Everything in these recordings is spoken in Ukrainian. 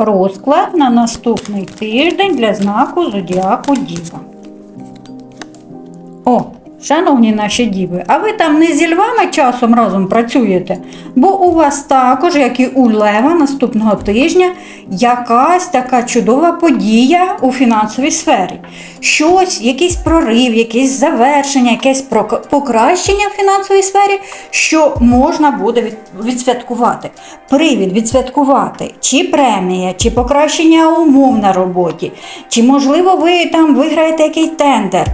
розклад на наступний тиждень для знаку Зодіаку Діва. О, шановні наші діви, а ви там не зі львами часом разом працюєте? Бо у вас також, як і у Лева наступного тижня, якась така чудова подія у фінансовій сфері. Щось, якийсь прорив, якесь завершення, якесь покращення в фінансовій сфері, що можна буде відсвяткувати. Привід відсвяткувати, чи премія, чи покращення умов на роботі, чи можливо ви там виграєте якийсь тендер,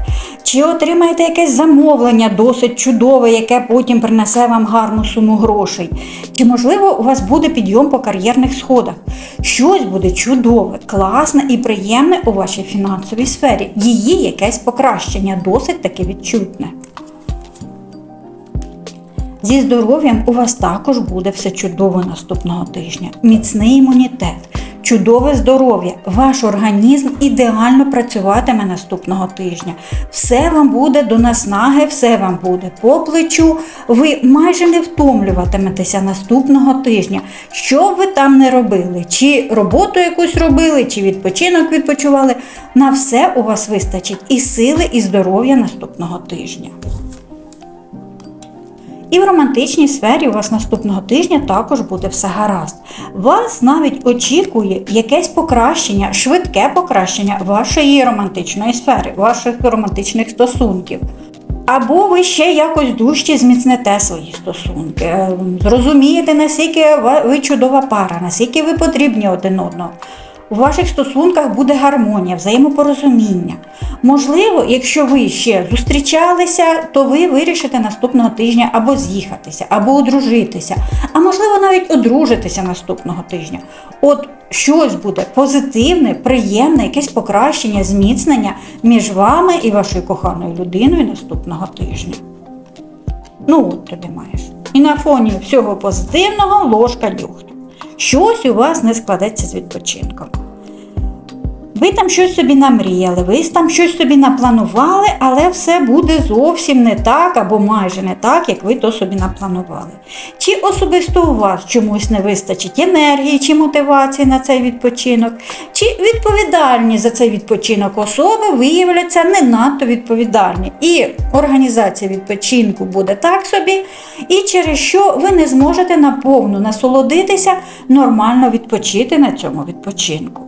чи отримаєте якесь замовлення досить чудове, яке потім принесе вам гарну суму грошей. Чи можливо у вас буде підйом по кар'єрних сходах? Щось буде чудове, класне і приємне у вашій фінансовій сфері. Її якесь покращення, досить таки відчутне. Зі здоров'ям у вас також буде все чудово наступного тижня. Міцний імунітет, чудове здоров'я. Ваш організм ідеально працюватиме наступного тижня. Все вам буде до наснаги, все вам буде по плечу. Ви майже не втомлюватиметеся наступного тижня. Що б ви там не робили, чи роботу якусь робили, чи відпочинок відпочивали. На все у вас вистачить і сили, і здоров'я наступного тижня. І в романтичній сфері у вас наступного тижня також буде все гаразд. Вас навіть очікує якесь покращення, швидке покращення вашої романтичної сфери, ваших романтичних стосунків. Або ви ще якось дужче зміцнете свої стосунки, е, зрозумієте, наскільки ви чудова пара, наскільки ви потрібні один одного. У ваших стосунках буде гармонія, взаємопорозуміння. Можливо, якщо ви ще зустрічалися, то ви вирішите наступного тижня або з'їхатися, або одружитися, а можливо навіть одружитися наступного тижня. От щось буде позитивне, приємне, якесь покращення, зміцнення між вами і вашою коханою людиною наступного тижня. Ну, от тобі маєш. І на фоні всього позитивного ложка дьогтю. Щось у вас не складеться з відпочинком. Ви там щось собі намріяли, ви там щось собі напланували, але все буде зовсім не так або майже не так, як ви то собі напланували. Чи особисто у вас чомусь не вистачить енергії чи мотивації на цей відпочинок, чи відповідальні за цей відпочинок особи виявляться не надто відповідальні. І організація відпочинку буде так собі, і через що ви не зможете наповну насолодитися, нормально відпочити на цьому відпочинку.